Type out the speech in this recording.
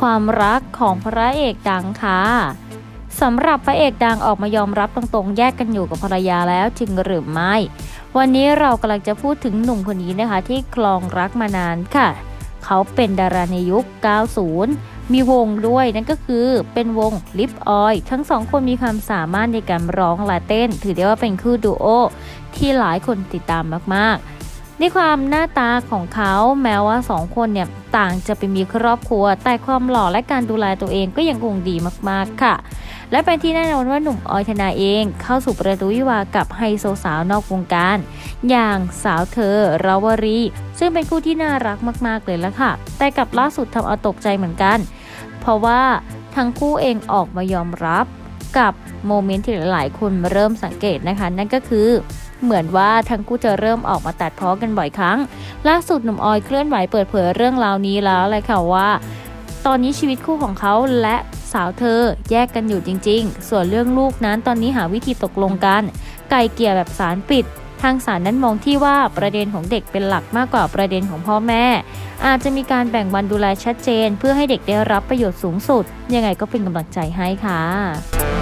ความรักของพระเอกดังค่ะสำหรับพระเอกดังออกมายอมรับตรงๆ แยกกันอยู่กับภรรยาแล้วจริงหรือไม่ วันนี้เรากำลังจะพูดถึงหนุ่มคนนี้นะคะ ที่คลองรักมานานค่ะ เขาเป็นดาราในยุค 90 มีวงด้วยนั่นก็คือเป็นวงลิปออยทั้งสองคนมีความสามารถในการร้องและเต้น ถือได้ว่าเป็นคู่ดูโอที่หลายคนติดตามมากๆ ในความหน้าตาของเขาแม้ว่าสองคนเนี่ยต่างจะไปมีครอบครัว แต่ความหล่อและการดูแลตัวเองก็ยังคงดีมากๆค่ะ และเป็นที่แน่นอนว่าหนุ่มออยธนาเองเข้าสู่ประตูวิวากับไฮโซสาวนอกวงการ อย่างสาวเธอราวรี ซึ่งเป็นคู่ที่น่ารักมากๆเลยละค่ะ แต่กับล่าสุดทำเอาตกใจเหมือนกัน เพราะว่าทั้งคู่เองออกมายอมรับกับโมเมนต์ที่หลายๆ คนเริ่มสังเกตนะคะ นั่นก็คือ เหมือนว่าทั้งคู่จะเริ่มออกมาตัดพ้อกันบ่อยครั้ง ล่าสุดหนุ่มออยเคลื่อนไหวเปิดเผยเรื่องราวนี้แล้วเลยค่ะว่า ตอนนี้ชีวิตคู่ของเขาและสาวเธอแยกกันอยู่จริง ๆ ส่วนเรื่องลูกนั้นตอนนี้หาวิธีตกลงกัน ไกลเกลี่ยแบบสารปิด ทางศาลนั้นมองที่ว่าประเด็นของเด็กเป็นหลักมากกว่าประเด็นของพ่อแม่ อาจจะมีการแบ่งวันดูแลชัดเจน เพื่อให้เด็กได้รับประโยชน์สูงสุด ยังไงก็เป็นกำลังใจให้ค่ะ